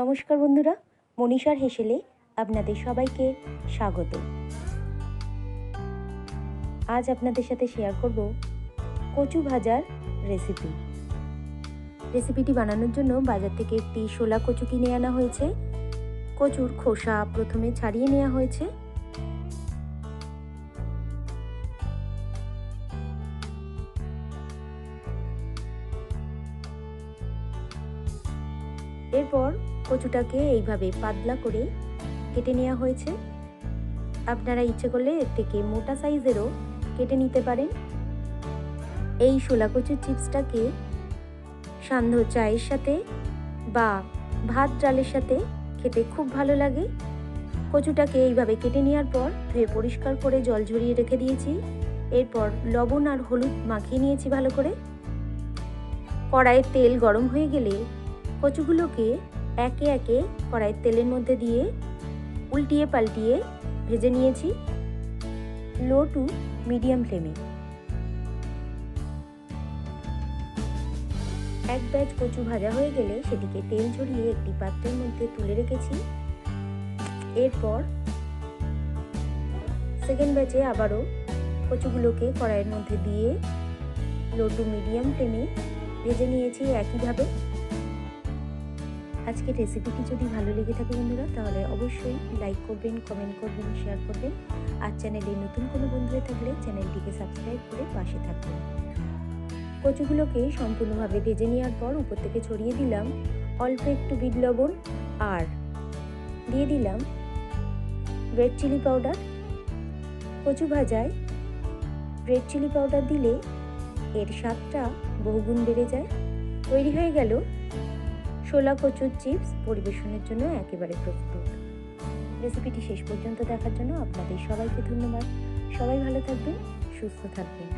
নমস্কার বন্ধুরা, মনীষার হেসেলে আপনাদের সবাইকে স্বাগত। আজ আপনাদের সাথে শেয়ার করব কচু ভাজার রেসিপি রেসিপিটি বানানোর জন্য বাজার থেকে একটি শোলা কচু কিনে আনা হয়েছে। কচুর খোসা প্রথমে ছাড়িয়ে নেওয়া হয়েছে। এরপর কচুটাকে এইভাবে পাতলা করে কেটে নেওয়া হয়েছে। আপনারা ইচ্ছে করলে এর থেকে মোটা সাইজেরও কেটে নিতে পারেন। এই শোলা কচুর চিপসটাকে সান্ধ্য চায়ের সাথে বা ভাত ডালের সাথে খেতে খুব ভালো লাগে। কচুটাকে এইভাবে কেটে নেওয়ার পর ধুয়ে পরিষ্কার করে জল ঝরিয়ে রেখে দিয়েছি। এরপর লবণ আর হলুদ মাখিয়ে নিয়েছি ভালো করে। কড়াইয়ের তেল গরম হয়ে গেলে কচুগুলোকে একে একে কড়াইয়ের তেলের মধ্যে দিয়ে উল্টিয়ে পাল্টিয়ে ভেজে নিয়েছি। লো টু মিডিয়াম ফ্লেমে। এক ব্যাচ কচু ভাজা হয়ে গেলে সেটিকে তেল ঝরিয়ে একটি পাত্রের মধ্যে তুলে রেখেছি। এরপর সেকেন্ড ব্যাচে আবারও কচুগুলোকে কড়াইয়ের মধ্যে দিয়ে লো টু মিডিয়াম ফ্লেমে ভেজে নিয়েছি একইভাবে। আজকের রেসিপিটি যদি ভালো লেগে থাকে বন্ধুরা, তাহলে অবশ্যই লাইক করবেন কমেন্ট করবেন শেয়ার করবেন। আর চ্যানেলে নতুন কোনো বন্ধু হয়ে থাকলে চ্যানেলটিকে সাবস্ক্রাইব করে পাশে থাকবেন। কচুগুলোকে সম্পূর্ণভাবে ভেজে নেওয়ার পর উপর থেকে ছড়িয়ে দিলাম অল্প একটু বিট লবণ আর দিয়ে দিলাম রেড চিলি পাউডার কচু ভাজায় রেড চিলি পাউডার দিলে এর স্বাদটা বহুগুণ বেড়ে যায়। তৈরি হয়ে গেল শোলা কচুর চিপস পরিবেশনের জন্য একেবারে প্রস্তুত। রেসিপিটি শেষ পর্যন্ত দেখার জন্য আপনাদের সবাইকে ধন্যবাদ। সবাই ভালো থাকবেন, সুস্থ থাকবেন।